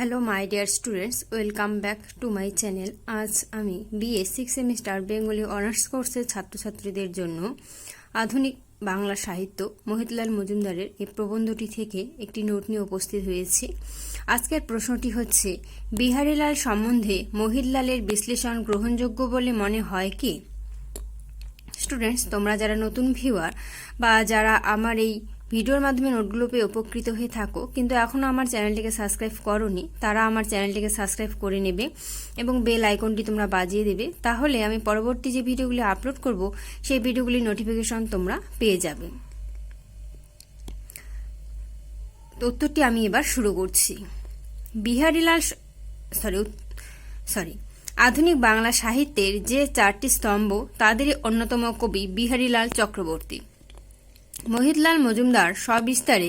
Hello my dear students welcome back to my channel আজ আমি BA six semester Bengali honours কোর্সের ছাত্রছাত্রীদের জন্য আধুনিক বাংলা সাহিত্য মহিতলাল মজুমদারের এই প্রবন্ধটি থেকে একটি নোট নিয়ে উপস্থিত হয়েছি। আজকের প্রশ্নটি হচ্ছে, বিহারীলাল সম্বন্ধে মহিতলালের বিশ্লেষণ গ্রহণযোগ্য বলে মনে হয় কি? স্টুডেন্টস তোমরা যারা নতুন ভিউয়ার বা যারা আমার এই ভিডিওর মাধ্যমে নোটগুলো পেয়ে উপকৃত হয়ে থাকো। কিন্তু এখনও আমার চ্যানেলটিকে সাবস্ক্রাইব করনি, তারা আমার চ্যানেলটিকে সাবস্ক্রাইব করে নেবে এবং বেল আইকনটি তোমরা বাজিয়ে দেবে। তাহলে আমি পরবর্তী যে ভিডিওগুলি আপলোড করব, সেই ভিডিওগুলির নোটিফিকেশন তোমরা পেয়ে যাবে। উত্তরটি আমি এবার শুরু করছি। বিহারীলাল সরি সরি আধুনিক বাংলা সাহিত্যের যে চারটি স্তম্ভ, তাদেরই অন্যতম কবি বিহারীলাল চক্রবর্তী। মোহিতলাল মজুমদার সবিস্তারে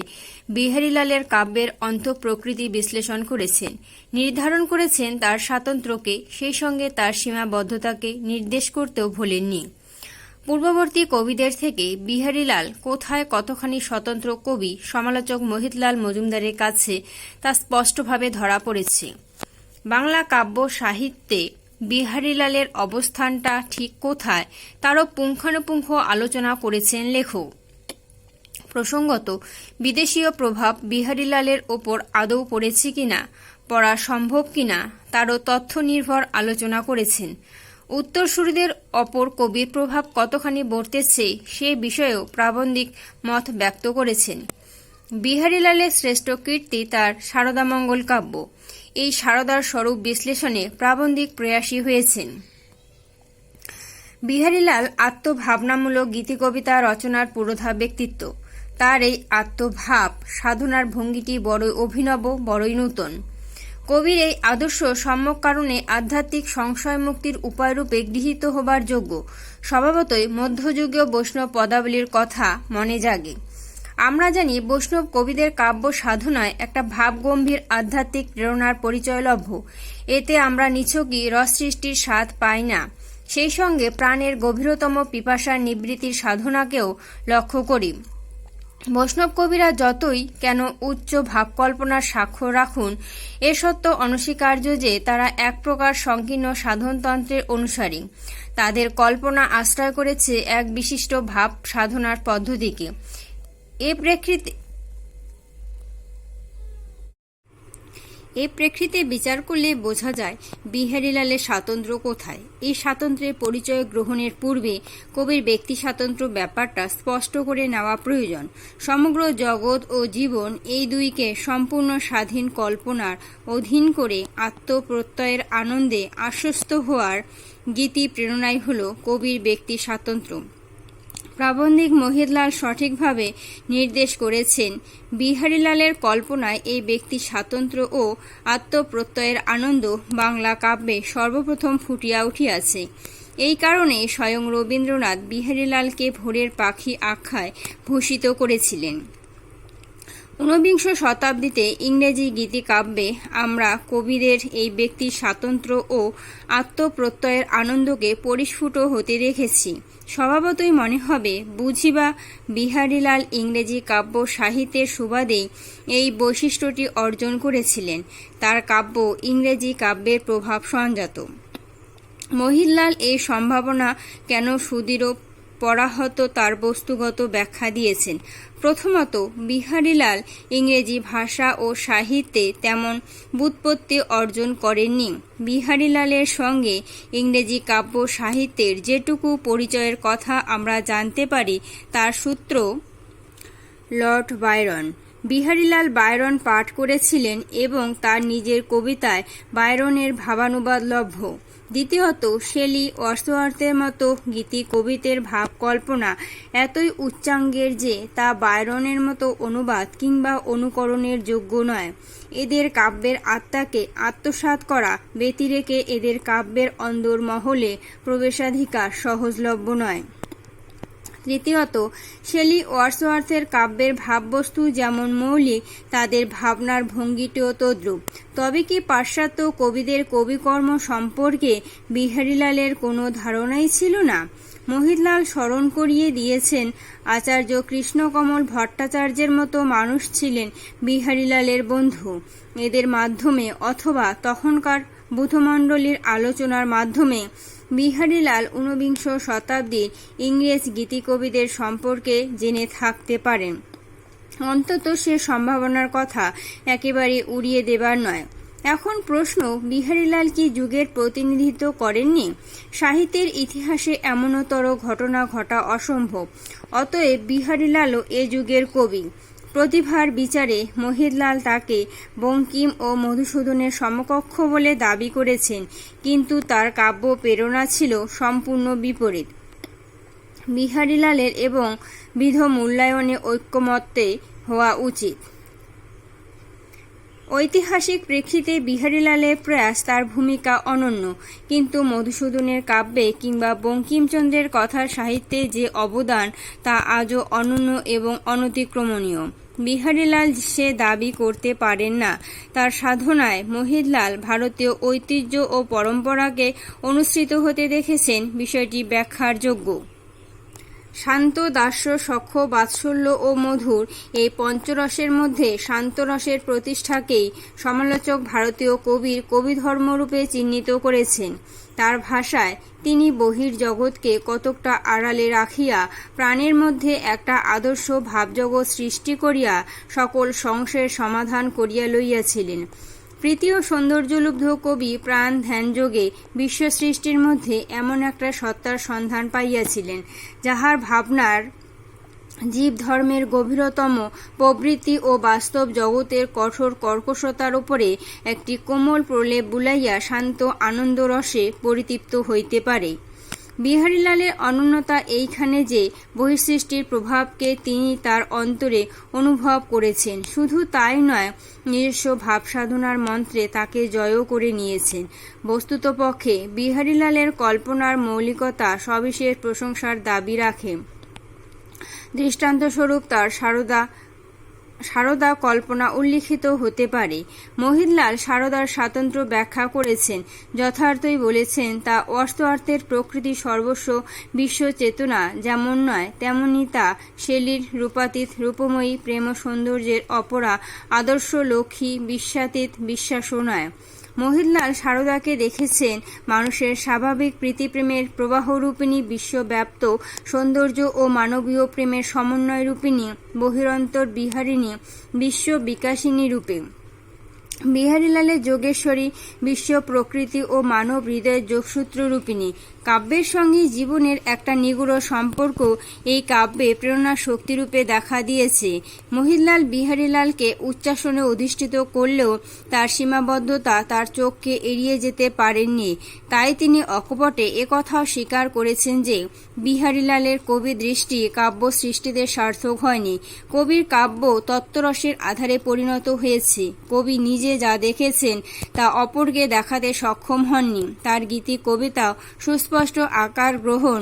বিহারীলালের কাব্যের অন্তঃপ্রকৃতি বিশ্লেষণ করেছেন। নির্ধারণ করেছেন তার স্বাতন্ত্র্যকে সেই সঙ্গে তার সীমাবদ্ধতাকে নির্দেশ করতেও ভোলেননি। পূর্ববর্তী কবিদের থেকে বিহারীলাল কোথায় কতখানি স্বতন্ত্র কবি সমালোচক মোহিতলাল মজুমদারের কাছে তা স্পষ্টভাবে ধরা পড়েছে। বাংলা কাব্য সাহিত্যে বিহারীলালের অবস্থানটা ঠিক কোথায়, তারও পুঙ্খানুপুঙ্খ আলোচনা করেছেন লেখক। প্রসঙ্গত, বিদেশীয় প্রভাব বিহারীলালের ওপর আদৌ পড়েছে কিনা, পড়া সম্ভব কিনা, তারও তথ্য নির্ভর আলোচনা করেছেন। উত্তরসূরিদের অপর কবির প্রভাব কতখানি বর্তেছে, সে বিষয়েও প্রাবন্ধিক মত ব্যক্ত করেছেন। বিহারীলালের শ্রেষ্ঠ কীর্তি তার শারদামঙ্গল কাব্য। এই শারদার স্বরূপ বিশ্লেষণে প্রাবন্ধিক প্রয়াসী হয়েছেন। বিহারীলাল আত্মভাবনামূলক গীতিকবিতা রচনার পুরোধা ব্যক্তিত্ব। তার এই আত্মভাব সাধনার ভঙ্গিটি বড়ই অভিনব, বড়ই নূতন। কবির এই আদর্শ সম্যক কারণে আধ্যাত্মিক সংশয় মুক্তির উপায়রূপে গৃহীত হবার যোগ্য। স্বভাবতই মধ্যযুগীয় বৈষ্ণব পদাবলীর কথা মনে জাগে। আমরা জানি বৈষ্ণব কবিদের কাব্য সাধনায় একটা ভাবগম্ভীর আধ্যাত্মিক প্রেরণার পরিচয় লভ্য এতে আমরা নিছকই রস সৃষ্টির স্বাদ পাই না। সেই সঙ্গে প্রাণের গভীরতম পিপাসার নিবৃত্তির সাধনাকেও লক্ষ্য করি। বৈষ্ণব কবিরা যতই কেন উচ্চ ভাবকল্পনার সাক্ষ্য রাখুন, এ সত্য অনস্বীকার্য যে তারা এক প্রকার সংকীর্ণ সাধনতন্ত্রের অনুসারী। তাদের কল্পনা আশ্রয় করেছে এক বিশিষ্ট ভাব সাধনার পদ্ধতিকে। এ প্রেক্ষিতে এ প্রেক্ষিতে বিচার করলে বোঝা যায় বিহারীলালের স্বাতন্ত্র্য কোথায়। এই স্বাতন্ত্র্যের পরিচয় গ্রহণের পূর্বে কবির ব্যক্তি স্বাতন্ত্র্য ব্যাপারটা স্পষ্ট করে নেওয়া প্রয়োজন। সমগ্র জগৎ ও জীবন এই দুইকে সম্পূর্ণ স্বাধীন কল্পনার অধীন করে আত্মপ্রত্যয়ের আনন্দে আশ্বস্ত হওয়ার গীতি প্রেরণাই হল কবির ব্যক্তি স্বাতন্ত্র্য প্রাবন্ধিক মহিতলাল সঠিকভাবে নির্দেশ করেছেন। বিহারীলালের কল্পনায় এই ব্যক্তি স্বাতন্ত্র্য ও আত্মপ্রত্যয়ের আনন্দ বাংলা কাব্যে সর্বপ্রথম ফুটিয়া উঠিয়াছে। এই কারণে স্বয়ং রবীন্দ্রনাথ বিহারীলালকে ভোরের পাখি আখ্যায় ভূষিত করেছিলেন। ঊনবিংশ শতাব্দীতে ইংরেজি গীতিকাব্যে আমরা কবিদের এই ব্যক্তির স্বাতন্ত্র্য ও আত্মপ্রত্যয়ের আনন্দকে পরিস্ফুট হতে দেখেছি। স্বভাবতই মনে হবে, বুঝিবা বিহারীলাল ইংরেজি কাব্য সাহিত্যের সুবাদেই এই বৈশিষ্ট্যটি অর্জন করেছিলেন। তার কাব্য ইংরেজি কাব্যের প্রভাব সঞ্জাত মহিলাল এই সম্ভাবনা কেন সুদৃঢ় পরাহত তার বস্তুগত ব্যাখ্যা দিয়েছেন। প্রথমত, বিহারীলাল ইংরেজি ভাষা ও সাহিত্যে তেমন বুৎপত্তি অর্জন করেননি। বিহারীলালের সঙ্গে ইংরেজি কাব্য সাহিত্যের যেটুকু পরিচয়ের কথা আমরা জানতে পারি, তার সূত্র লর্ড বায়রন বিহারীলাল বায়রন পাঠ করেছিলেন এবং তার নিজের কবিতায় বায়রনের ভাবানুবাদ লভ্য। দ্বিতীয়ত, শেলি অর্থের মতো গীতি কবিতের ভাব কল্পনা এতই উচ্চাঙ্গের যে তা বায়রনের মতো অনুবাদ কিংবা অনুকরণের যোগ্য নয়। এদের কাব্যের আত্মাকে আত্মসাত করা ব্যতিরেকে এদের কাব্যের অন্দর মহলে প্রবেশাধিকার সহজলভ্য নয়। তৃতীয়ত শেলি ওয়ার্সওয়ার্থের কাব্যের ভাববস্তু যেমন মৌলিক, তাদের ভাবনার ভঙ্গিটিও তদ্রূপ। তবে কি পাশ্চাত্য কবিদের কবিকর্ম সম্পর্কে বিহারীলালের কোনো ধারণাই ছিল না? মোহিতলাল স্মরণ করিয়ে দিয়েছেন, আচার্য কৃষ্ণকমল ভট্টাচার্যের মতো মানুষ ছিলেন বিহারীলালের বন্ধু। এদের মাধ্যমে অথবা তখনকার বুধমণ্ডলীর আলোচনার মাধ্যমে বিহারীলাল ঊনবিংশ শতাব্দীর ইংরেজ গীতিকবিদের সম্পর্কে জেনে থাকতে পারেন। অন্তত সে সম্ভাবনার কথা একেবারে উড়িয়ে দেবার নয়। এখন প্রশ্ন, বিহারীলাল কি যুগের প্রতিনিধিত্ব করেননি? সাহিত্যের ইতিহাসে এমনতর ঘটনা ঘটা অসম্ভব। অতএব বিহারীলালও এ যুগের কবি। প্রতিভার বিচারে মহিদলাল তাকে বঙ্কিম ও মধুসূদনের সমকক্ষ বলে দাবি করেছেন, কিন্তু তার কাব্য প্রেরণা ছিল সম্পূর্ণ বিপরীত। বিহারীলালের এবং বিধ মূল্যায়নে ঐক্যমত্যে হওয়া উচিত। ঐতিহাসিক প্রেক্ষিতে বিহারীলালের প্রয়াস তার ভূমিকা অনন্য। কিন্তু মধুসূদনের কাব্যে কিংবা বঙ্কিমচন্দ্রের কথার সাহিত্যে যে অবদান, তা আজও অনন্য এবং অনতিক্রমণীয়। বিহারীলাল সে দাবি করতে পারেন না। তার সাধনায় মোহিতলাল ভারতীয় ঐতিহ্য ও পরম্পরাকে অনুসৃত হতে দেখেছেন, বিষয়টি ব্যাখ্যার যোগ্য। শান্ত, দাস্য, সখ্য, বাৎসল্য ও মধুর এই পঞ্চরসের মধ্যে শান্তরসের প্রতিষ্ঠাকেই সমালোচক ভারতীয় কবির কবিধর্মরূপে চিহ্নিত করেছেন। তার ভাষায় তিনি বহির জগৎকে কতকটা আড়ালে রাখিয়া প্রাণের মধ্যে একটা আদর্শ ভাবজগৎ সৃষ্টি করিয়া সকল সংশয়ের সমাধান করিয়া লইয়াছিলেন। প্রীতি ও সৌন্দর্যলুব্ধ কবি প্রাণ ধ্যানযোগে বিশ্ব সৃষ্টির মধ্যে এমন একটা সত্তার সন্ধান পাইয়াছিলেন, যাহার ভাবনার জীব ধর্মের গভীরতম প্রবৃত্তি ও বাস্তব জগতের কঠোর কর্কশতার উপরে একটি কোমল প্রলেপ বুলাইয়া শান্ত আনন্দরসে পরিতৃপ্ত হইতে পারে। বিহারীলালের অনন্যতা এইখানে যে বহিঃসৃষ্টির প্রভাবকে তিনি তার অন্তরে অনুভব করেছেন, শুধু তাই নয়, নিজস্ব ভাবসাধনার মন্ত্রে তাকে জয়ও করে নিয়েছেন। বস্তুতপক্ষে বিহারীলালের কল্পনার মৌলিকতা সবিশেষ প্রশংসার দাবি রাখে। দৃষ্টান্তস্বরূপ তার সারদা সারদা কল্পনা উল্লিখিত হতে পারে। মহিদলাল সারদার স্বাতন্ত্র্য ব্যাখ্যা করেছেন। যথার্থই বলেছেন, তা অর্থের প্রকৃতি সর্বস্ব, বিশ্ব চেতনা যেমন নয় তেমনই তা শেলির রূপাতীত, রূপময়ী, প্রেম সৌন্দর্যের অপরা, আদর্শ, লক্ষ্মী, বিশ্বাতীত, বিশ্বাসও নয়। মোহিতলাল সারদাকে দেখেছেন। মানুষের স্বাভাবিক প্রীতিপ্রেমের প্রবাহরূপিণী বিশ্বব্যাপ্ত সৌন্দর্য ও মানবীয় প্রেমের সমন্বয় রূপিণী বহিরন্তর বিহারিণী বিশ্ব বিকাশিনী রূপে। বিহারীলালের যোগেশ্বরী বিশ্ব প্রকৃতি ও মানব হৃদয়ের যোগসূত্র রূপিণী কাব্যের সঙ্গে জীবনের একটা নিগুড় সম্পর্ক এই কাব্যে প্রেরণা শক্তিরূপে দেখা দিয়েছে। মহিলাল বিহারীলালকে উচ্চাসনে অধিষ্ঠিত করলেও তার সীমাবদ্ধতা তার চোখকে এড়িয়ে যেতে পারেননি। তাই তিনি অকপটে একথাও স্বীকার করেছেন যে, বিহারীলালের কবি দৃষ্টি কাব্য সৃষ্টিতে সার্থক হয়নি। কবির কাব্য তত্ত্বরসের আধারে পরিণত হয়েছে। কবি নিজে যা দেখেছেন তা অপরকে দেখাতে সক্ষম হননি। তার গীতি কবিতাও সুস্পষ্ট আকার গ্রহণ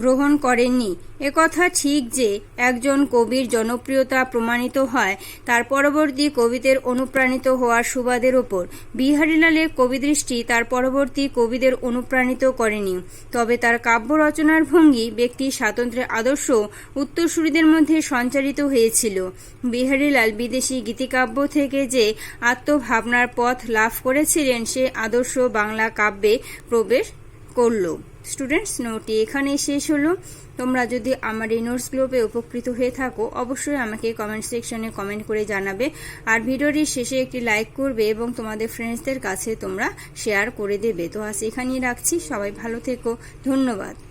গ্রহণ করেননি। একথা ঠিক যে একজন কবির জনপ্রিয়তা প্রমাণিত হয় তার পরবর্তী কবিদের অনুপ্রাণিত হওয়ার সুবাদের ওপর। বিহারীলালের কবিদৃষ্টি তার পরবর্তী কবিদের অনুপ্রাণিত করেনি। তবে তার কাব্য রচনার ভঙ্গি ব্যক্তির স্বাতন্ত্র্যের আদর্শ উত্তরসূরিদের মধ্যে সঞ্চারিত হয়েছিল। বিহারীলাল বিদেশি গীতিকাব্য থেকে যে আত্মভাবনার পথ লাভ করেছিলেন সে আদর্শ বাংলা কাব্যে প্রবেশ করল। স্টুডেন্টস নোটটি এখানে শেষ হলো। তোমরা যদি আমার এই নোটস নোটসগুলোতে উপকৃত হয়ে থাকো, অবশ্যই আমাকে কমেন্ট সেকশনে কমেন্ট করে জানাবে। আর ভিডিওটির শেষে একটি লাইক করবে এবং তোমাদের ফ্রেন্ডসদের কাছে তোমরা শেয়ার করে দেবে। তো আজ এখানেই রাখছি। সবাই ভালো থেকো। ধন্যবাদ।